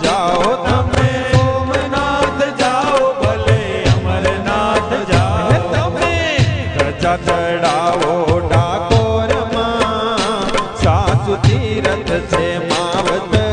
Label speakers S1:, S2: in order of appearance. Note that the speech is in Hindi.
S1: जाओ तमे। सोमनाथ
S2: जाओ भले अमरनाथ
S1: जाओ। तमे। ध्वजा चढ़ाओ ठाकोर माँ। सासु तीरथ से मावत